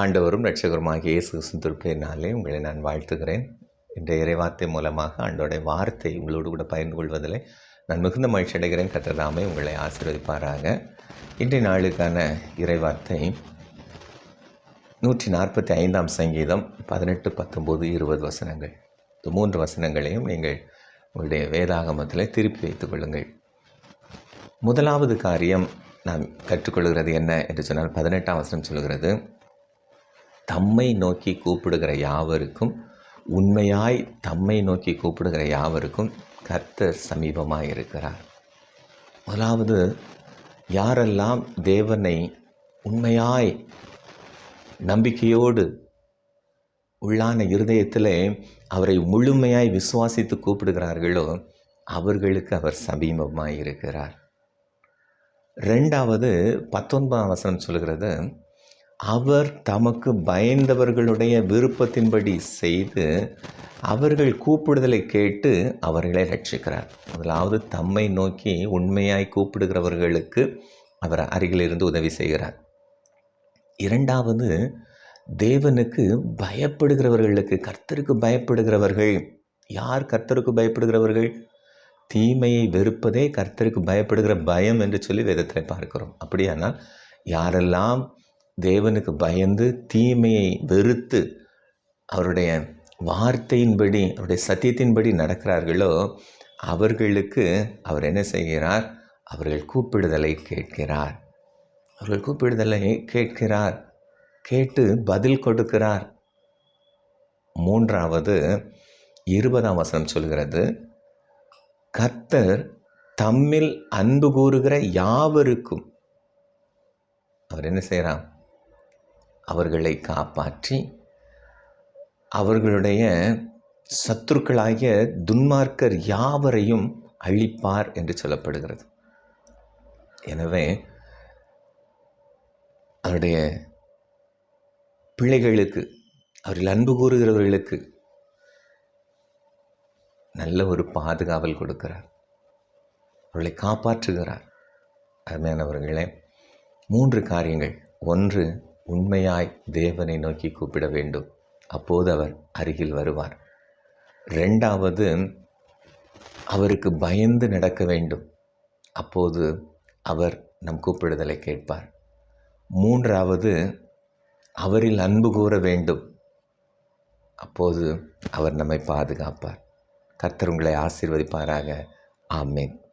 ஆண்டவரும் ரட்சகருமாகிய இயேசு கிறிஸ்துவின் உங்களை நான் வாழ்த்துகிறேன். இன்றைய இறைவார்த்தை மூலமாக ஆண்டோடைய வார்த்தை உங்களோடு கூட பகிர்ந்து கொள்வதில் நான் மிகுந்த மகிழ்ச்சி அடைகிறேன். கத்ததாமே உங்களை ஆசீர்வதிப்பாராக. இன்றைய நாளுக்கான இறைவார்த்தை நூற்றி நாற்பத்தி ஐந்தாம் சங்கீதம் பதினெட்டு பத்தொம்போது இருபது வசனங்கள். இந்த மூன்று வசனங்களையும் நீங்கள் உங்களுடைய வேதாகமத்தில் திருப்பி வைத்துக் கொள்ளுங்கள். முதலாவது காரியம் நாம் கற்றுக்கொள்கிறது என்ன என்று சொன்னால் பதினெட்டாம் வசனம் சொல்கிறது தம்மை நோக்கி கூப்பிடுகிற யாவருக்கும் உண்மையாய் தம்மை நோக்கி கூப்பிடுகிற யாவருக்கும் கர்த்தர் சமீபமாக இருக்கிறார் முதலாவது யாரெல்லாம் தேவனை உண்மையாய் நம்பிக்கையோடு உள்ளான இருதயத்தில் அவரை முழுமையாய் விசுவாசித்து கூப்பிடுகிறார்களோ அவர்களுக்கு அவர் சமீபமாக இருக்கிறார் ரெண்டாவது பத்தொன்பதாம் வசனம் சொல்கிறது அவர் தமக்கு பயந்தவர்களுடைய விருப்பத்தின்படி செய்து அவர்கள் கூப்பிடுதலை கேட்டு அவர்களை ரட்சிக்கிறார். முதலாவது தம்மை நோக்கி உண்மையாய் கூப்பிடுகிறவர்களுக்கு அவர் அருகிலிருந்து உதவி செய்கிறார். இரண்டாவது தேவனுக்கு பயப்படுகிறவர்களுக்கு கர்த்தருக்கு பயப்படுகிறவர்கள் யார் கர்த்தருக்கு பயப்படுகிறவர்கள்? தீமையை வெறுப்பதே கர்த்தருக்கு பயப்படுகிற பயம் என்று சொல்லி வேதத்தில் பார்க்கிறோம். அப்படியானால் யாரெல்லாம் தேவனுக்கு பயந்து தீமையை வெறுத்து அவருடைய வார்த்தையின்படி அவருடைய சத்தியத்தின்படி நடக்கிறார்களோ அவர்களுக்கு அவர் என்ன செய்கிறார்? அவர்கள் கூப்பிடுதலை கேட்கிறார். அவர்கள் கூப்பிடுதலை கேட்கிறார். கேட்டு பதில் கொடுக்கிறார். மூன்றாவது இருபதாம் வசனம் சொல்கிறது கர்த்தர் தம்மில் அன்பு கூறுகிற யாவருக்கும் அவர் என்ன செய்கிறார்? அவர்களை காப்பாற்றி அவர்களுடைய சத்துருக்களாகிய துன்மார்க்கர் யாவரையும் அழிப்பார் என்று சொல்லப்படுகிறது. எனவே அவருடைய பிள்ளைகளுக்கு அவர்கள் அன்பு கூறுகிறவர்களுக்கு நல்ல ஒரு பாதுகாவல் கொடுக்கிறார். அவர்களை காப்பாற்றுகிறார். அருமையானவர்களே மூன்று காரியங்கள். ஒன்று உண்மையாய் தேவனை நோக்கி கூப்பிட வேண்டும். அப்போது அவர் அருகில் வருவார். ரெண்டாவது அவருக்கு பயந்து நடக்க வேண்டும். அப்போது அவர் நம் கூப்பிடுதலை கேட்பார். மூன்றாவது அவரில் அன்பு கூற வேண்டும். அப்போது அவர் நம்மை பாதுகாப்பார். கர்த்தர் உங்களை ஆசீர்வதிப்பாராக. ஆமேன்.